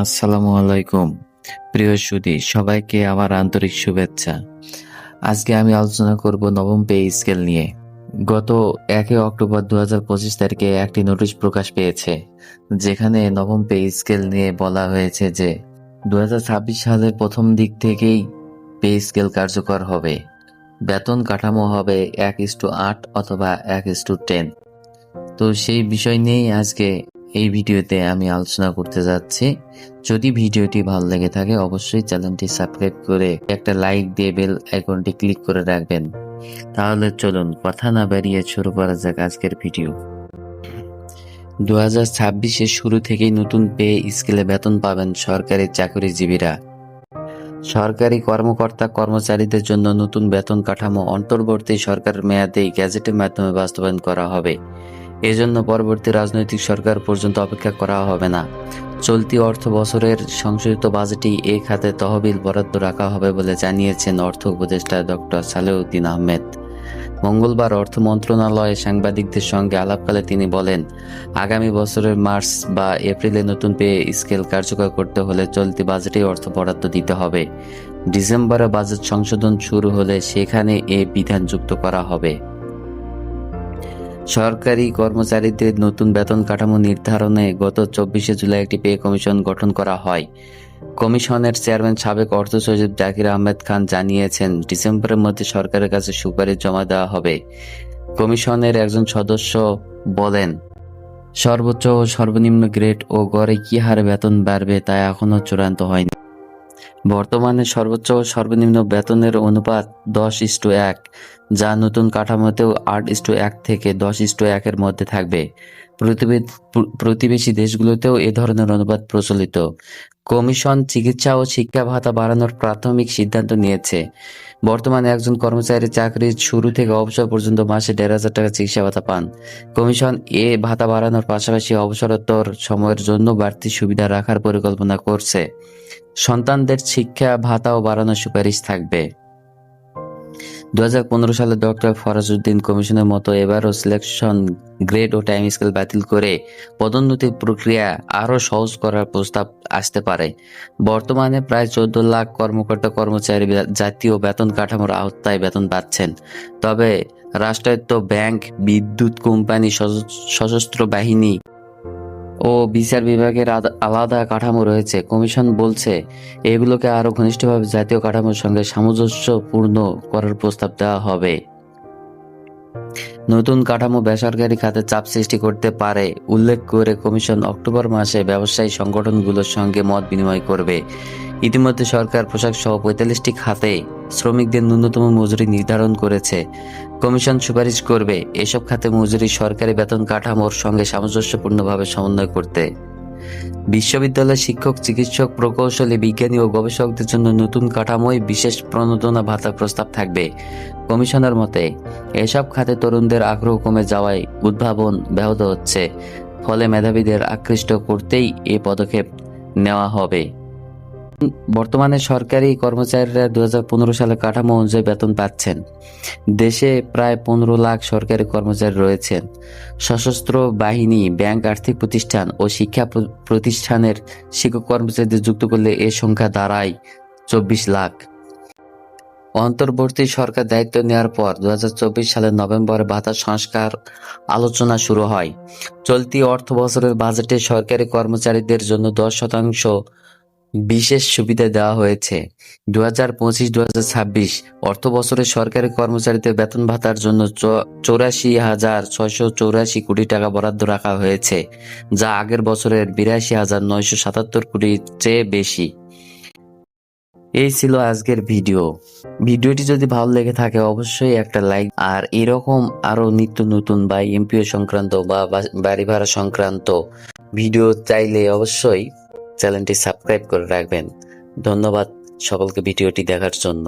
আসসালামু আলাইকুম। প্রিয় সুদী সবাইকে আমার আন্তরিক শুভেচ্ছা। আজকে আমি আলোচনা করব নবম পে স্কেল নিয়ে। গত একে অক্টোবর দু পঁচিশ তারিখে একটি নোটিশ প্রকাশ পেয়েছে, যেখানে নবম পে স্কেল নিয়ে বলা হয়েছে যে দু হাজার ছাব্বিশ সালের প্রথম দিক থেকেই পে স্কেল কার্যকর হবে। বেতন কাঠামো হবে এক ইস্টু আট অথবা এক ইস্টু টেন। তো সেই বিষয় নিয়েই আজকে এই ভিডিওতে আমি আলোচনা করতে যাচ্ছি। যদি ভিডিওটি ভালো লেগে থাকে, অবশ্যই চ্যানেলটি সাবস্ক্রাইব করে একটা লাইক দিয়ে বেল আইকনটি ক্লিক করে রাখবেন। তাহলে চলুন, কথা না বাড়িয়ে শুরু করা যাক আজকের ভিডিও। দু হাজার ছাব্বিশের শুরু থেকেই নতুন পে স্কেলে বেতন পাবেন সরকারি চাকরিজীবীরা। সরকারি কর্মকর্তা কর্মচারীদের জন্য নতুন বেতন কাঠামো অন্তর্বর্তী সরকারের মেয়াদেই গ্যাজেটের মাধ্যমে বাস্তবায়ন করা হবে। এজন্য পরবর্তী রাজনৈতিক সরকার পর্যন্ত অপেক্ষা করা হবে না। চলতি অর্থ বছরের সংশোধিত বাজেটেই এ খাতে তহবিল বরাদ্দ রাখা হবে বলে জানিয়েছেন অর্থ উপদেষ্টা ডক্টর সালেউদ্দিন আহমেদ। মঙ্গলবার অর্থ মন্ত্রণালয়ে সাংবাদিকদের সঙ্গে আলাপকালে তিনি বলেন, আগামী বছরের মার্চ বা এপ্রিলে নতুন পে স্কেল কার্যকর করতে হলে চলতি বাজেটেই অর্থ বরাদ্দ দিতে হবে। ডিসেম্বরে বাজেট সংশোধন শুরু হলে সেখানে এ বিধান যুক্ত করা হবে। সরকারি কর্মচারীদের নতুন বেতন কাঠামো নির্ধারণে গত চব্বিশে জুলাই একটি পে কমিশন গঠন করা হয়। কমিশনের চেয়ারম্যান সাবেক অর্থ সচিব জাকির আহমেদ খান জানিয়েছেন, ডিসেম্বরের মধ্যে সরকারের কাছে সুপারিশ জমা দেওয়া হবে। কমিশনের একজন সদস্য বলেন, সর্বোচ্চ ও সর্বনিম্ন গ্রেড ও গড়ে কি হারে বেতন বাড়বে তা এখনও চূড়ান্ত হয়নি। বর্তমানে সর্বোচ্চ ও সর্বনিম্ন বেতনের অনুপাত দশ ইস্টু এক, যা নতুন কাঠামোতেও আট ইস্টু এক থেকে দশ ইস্টু একের মধ্যে থাকবে। প্রতিবেশী দেশগুলোতেও এ ধরনের অনুপাত প্রচলিত। কমিশন চিকিৎসা ও শিক্ষা ভাতা বাড়ানোর প্রাথমিক সিদ্ধান্ত নিয়েছে। বর্তমানে একজন কর্মচারী চাকরির শুরু থেকে অবসর পর্যন্ত মাসে দেড় হাজার টাকা চিকিৎসা ভাতা পান। কমিশন এ ভাতা বাড়ানোর পাশাপাশি অবসরোত্তর সময়ের জন্য বাড়তি সুবিধা রাখার পরিকল্পনা করছে। সন্তানদের শিক্ষা ভাতাও বাড়ানোর সুপারিশ থাকবে। দু হাজার পনেরো সালে ডক্টর ফরাজউদ্দিন কমিশনের মতো এবারও সিলেকশন গ্রেড ও টাইম স্কেল বাতিল করে পদোন্নতির প্রক্রিয়া আরও সহজ করার প্রস্তাব আসতে পারে। বর্তমানে প্রায় চোদ্দ লাখ কর্মকর্তা, কর্মচারী জাতীয় বেতন কাঠামোর আওতায় বেতন পাচ্ছেন। তবে রাষ্ট্রায়ত্ত ব্যাংক, বিদ্যুৎ কোম্পানি সশস্ত্র বাহিনী ও বিচার বিভাগের আলাদা কাঠামো রয়েছে। কমিশন বলছে, এগুলোকে আরও ঘনিষ্ঠভাবে জাতীয় কাঠামোর সঙ্গে সামঞ্জস্যপূর্ণ করার প্রস্তাব দেওয়া হবে। নতুন কাঠামো বেসরকারি খাতে চাপ সৃষ্টি করতে পারে, উল্লেখ করে কমিশন অক্টোবর মাসে ব্যবসায়ী সংগঠনগুলোর সঙ্গে মত বিনিময় করবে। ইতিমধ্যে সরকার পোশাক সহ পঁয়তাল্লিশটি খাতে শ্রমিকদের ন্যূনতম মজুরি নির্ধারণ করেছে। কমিশন সুপারিশ করবে এসব খাতে মজুরি সরকারি বেতন কাঠামোর সঙ্গে সামঞ্জস্যপূর্ণভাবে সমন্বয় করতে। বিশ্ববিদ্যালয়ের শিক্ষক, চিকিৎসক, প্রকৌশলী, বিজ্ঞানী ও গবেষকদের জন্য নতুন কাঠামোয় বিশেষ প্রণোদনা ভাতা প্রস্তাব থাকবে। কমিশনের মতে, এসব খাতে তরুণদের আগ্রহ কমে যাওয়ায় উদ্ভাবন ব্যাহত হচ্ছে, ফলে মেধাবীদের আকৃষ্ট করতেই এ পদক্ষেপ নেওয়া হবে। বর্তমানে সরকারি কর্মচারীরা দু সালে কাঠামো অনুযায়ী বেতন পাচ্ছেন। দেশে প্রায় পনেরো লাখ সরকারি কর্মচারী রয়েছেন। সশস্ত্র বাহিনী, ব্যাংক, আর্থিক প্রতিষ্ঠান ও শিক্ষা প্রতিষ্ঠানের শিক্ষক কর্মচারীদের যুক্ত করলে এ সংখ্যা দাঁড়ায় চব্বিশ লাখ। অন্তর্বর্তী সরকার দায়িত্ব নেওয়ার পর দুহাজার চব্বিশ সালের নভেম্বরে ভাতা সংস্কার আলোচনা শুরু হয়। চলতি অর্থ বছরের বাজেটে সরকারি কর্মচারীদের জন্য দশ শতাংশ বিশেষ সুবিধা দেওয়া হয়েছে। দু হাজার পঁচিশ দু হাজার ছাব্বিশ অর্থ বছরে সরকারি কর্মচারীদের বেতন ভাতার জন্য চৌরাশি হাজার ছয়শো চৌরাশি কোটি টাকা বরাদ্দ রাখা হয়েছে, যা আগের বছরের বিরাশি হাজার নয়শো সাতাত্তর কোটির চেয়ে বেশি। এই ছিল আজকের ভিডিও। ভিডিওটি যদি ভালো লেগে থাকে, অবশ্যই একটা লাইক আর এরকম আরও নিত্য নতুন বা এমপিও সংক্রান্ত বা- বাড়ি ভাড়া সংক্রান্ত ভিডিও চাইলে অবশ্যই চ্যানেলটি সাবস্ক্রাইব করে রাখবেন। ধন্যবাদ সকলকে ভিডিওটি দেখার জন্য।